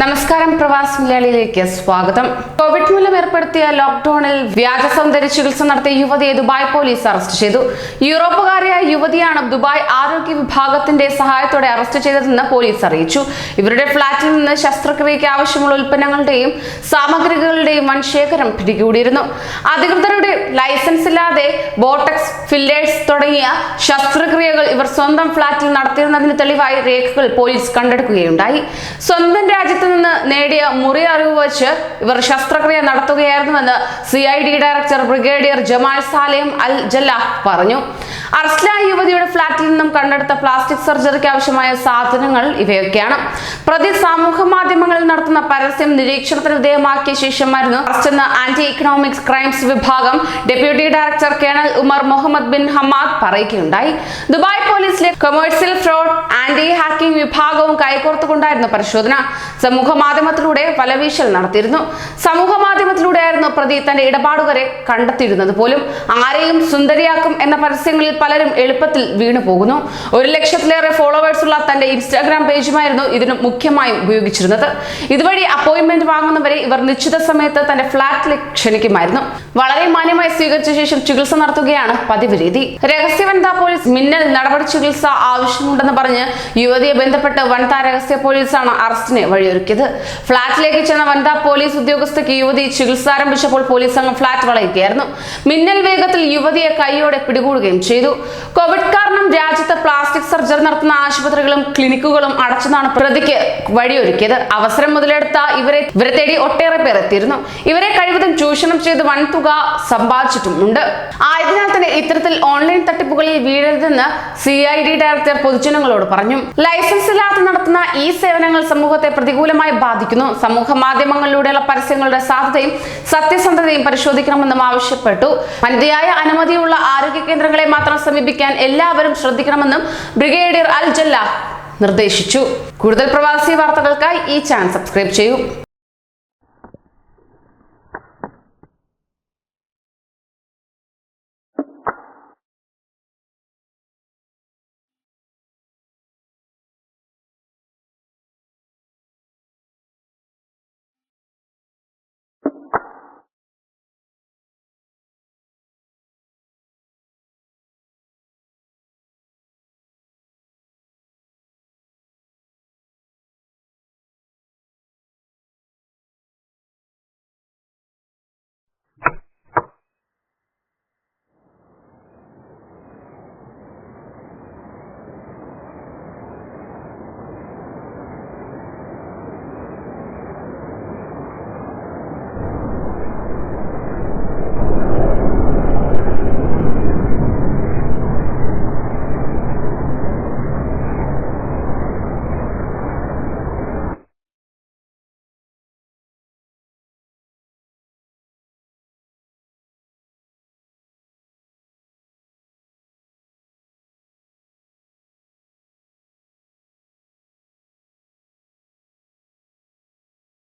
നമസ്കാരം പ്രവാസ് മലയാളിയിലേക്ക് സ്വാഗതം. കോവിഡ് മൂലം ഏർപ്പെടുത്തിയ ലോക്ഡൌണിൽ വ്യാജ സൗന്ദര്യ ചികിത്സ നടത്തിയ യുവതിയെ ദുബായ് പോലീസ് അറസ്റ്റ് ചെയ്തു. യൂറോപ്പുകാരിയായ യുവതിയാണ് ദുബായ് ആരോഗ്യ വിഭാഗത്തിന്റെ സഹായത്തോടെ അറസ്റ്റ് ചെയ്തതെന്ന് പോലീസ് അറിയിച്ചു. ഇവരുടെ ഫ്ളാറ്റിൽ നിന്ന് ശസ്ത്രക്രിയയ്ക്ക് ആവശ്യമുള്ള ഉൽപ്പന്നങ്ങളുടെയും സാമഗ്രികളുടെയും വൻ ശേഖരം പിടികൂടിയിരുന്നു. അധികൃതരുടെ ലൈസൻസ് ഇല്ലാതെ ബോട്ടക്സ് ഫില്ലേഴ്സ് തുടങ്ങിയ ശസ്ത്രക്രിയകൾ ഇവർ സ്വന്തം ഫ്ളാറ്റിൽ നടത്തിയിരുന്നതിന് തെളിവായി രേഖകൾ പോലീസ് കണ്ടെടുക്കുകയുണ്ടായി. സ്വന്തം രാജ്യത്ത് നിന്ന് നേടിയ മുറി അറിവ് വെച്ച് ഇവർ ശസ്ത്രക്രിയ നടത്തുകയായിരുന്നുവെന്ന് C I D director brigadier Jamal Salem Al Jallah പറഞ്ഞു. അറസ്റ്റിലായ യുവതിയുടെ ഫ്ളാറ്റിൽ നിന്നും കണ്ടെടുത്ത പ്ലാസ്റ്റിക് സർജറിക്ക് ആവശ്യമായ സാധനങ്ങൾ ഇവയൊക്കെയാണ്. പ്രതി സമൂഹ മാധ്യമങ്ങളിൽ നടത്തുന്ന പരസ്യം നിരീക്ഷണത്തിന് വിധേയമാക്കിയ ശേഷമായിരുന്നു അറസ്റ്റെന്ന് ആന്റി ഇക്കണോമിക്സ് ക്രൈംസ് വിഭാഗം deputy director colonel Umar Muhammad bin Hamad പറയുകയുണ്ടായി. ദുബായ് പോലീസിലെ കൊമേഴ്സ്യൽ ഫ്രോഡ് ആന്റി ഹാക്കിംഗ് വിഭാഗവും കൈകോർത്തുകൊണ്ടായിരുന്നു പരിശോധന. സമൂഹ മാധ്യമത്തിലൂടെ വലവീശൽ നടത്തിയിരുന്നു. സമൂഹ മാധ്യമത്തിലൂടെയായിരുന്നു പ്രതി തന്റെ ഇടപാടുകാരെ കണ്ടെത്തിയിരുന്നത് പോലും. ആരെയും സുന്ദരിയാക്കും എന്ന പരസ്യങ്ങളിൽ പലരും എളുപ്പത്തിൽ വീണു പോകുന്നു. ഒരു ലക്ഷത്തിലേറെ ഫോളോവേഴ്സ് ഉള്ള തന്റെ ഇൻസ്റ്റാഗ്രാം പേജുമായിരുന്നു ഇതിന് മുഖ്യമായും ഉപയോഗിച്ചിരുന്നത്. ഇതുവഴി അപ്പോയിന്റ്മെന്റ് വാങ്ങുന്നവരെ ഇവർ നിശ്ചിത സമയത്ത് തന്റെ ഫ്ളാറ്റിൽ ക്ഷണിക്കുമായിരുന്നു. വളരെ മാന്യമായി സ്വീകരിച്ച ശേഷം ചികിത്സ നടത്തുകയാണ് പതിവ് രീതി. രഹസ്യ വനിതാ പോലീസ് മിന്നൽ നടപടി ചികിത്സ ആവശ്യമുണ്ടെന്ന് പറഞ്ഞ് യുവതിയെ ബന്ധപ്പെട്ട് വനിതാ രഹസ്യ പോലീസാണ് അറസ്റ്റിനെ വഴിയൊരുക്കിയത്. ഫ്ളാറ്റിലേക്ക് ചെന്ന വനിതാ പോലീസ് ഉദ്യോഗസ്ഥയ്ക്ക് യുവതി ചികിത്സ ആരംഭിച്ചപ്പോൾ പോലീസ് സംഘം ഫ്ളാറ്റ് വളയുകയായിരുന്നു. മിന്നൽ വേഗത്തിൽ യുവതിയെ കൈയോടെ പിടികൂടുകയും ചെയ്തു. കോവിഡ് കാരണം രാജ്യത്ത് പ്ലാസ്റ്റിക് സർജറി നടത്തുന്ന ആശുപത്രികളും ക്ലിനിക്കുകളും അടച്ചതാണ് പ്രതിക്ക് വഴിയൊരുക്കിയത്. അവസരം മുതലെടുത്ത ഇവരെ ഇവരെ തേടി ഒട്ടേറെ പേർ എത്തിയിരുന്നു. ഇവരെ കഴിവതും ചൂഷണം ചെയ്ത് വൻതുക സമ്പാദിച്ചിട്ടുമുണ്ട്. ആയതിനാൽ തന്നെ ഇത്തരത്തിൽ ഓൺലൈൻ തട്ടിപ്പുകളിൽ വീഴരുതെന്ന് സി ഐ ഡി ഡയറക്ടർ പൊതുജനങ്ങളോട് പറഞ്ഞു. ലൈസൻസ് ഇല്ലാതെ നടത്തുന്ന ഈ സേവനങ്ങൾ സമൂഹത്തെ പ്രതികൂലമായി ബാധിക്കുന്നു. സമൂഹ മാധ്യമങ്ങളിലൂടെയുള്ള പരസ്യങ്ങളുടെ സാധ്യതയും സത്യസന്ധതയും പരിശോധിക്കണമെന്നും ആവശ്യപ്പെട്ടു. വനിതയായ അനുമതിയുള്ള ആരോഗ്യ കേന്ദ്രങ്ങളെ മാത്രം സമീപിക്കാൻ എല്ലാവരും ശ്രദ്ധിക്കണമെന്നും ബ്രിഗേഡിയർ അൽ നിർദ്ദേശിച്ചു. കൂടുതൽ പ്രവാസി വാർത്തകൾക്കായി ഈ ചാനൽ സബ്സ്ക്രൈബ് ചെയ്യൂ.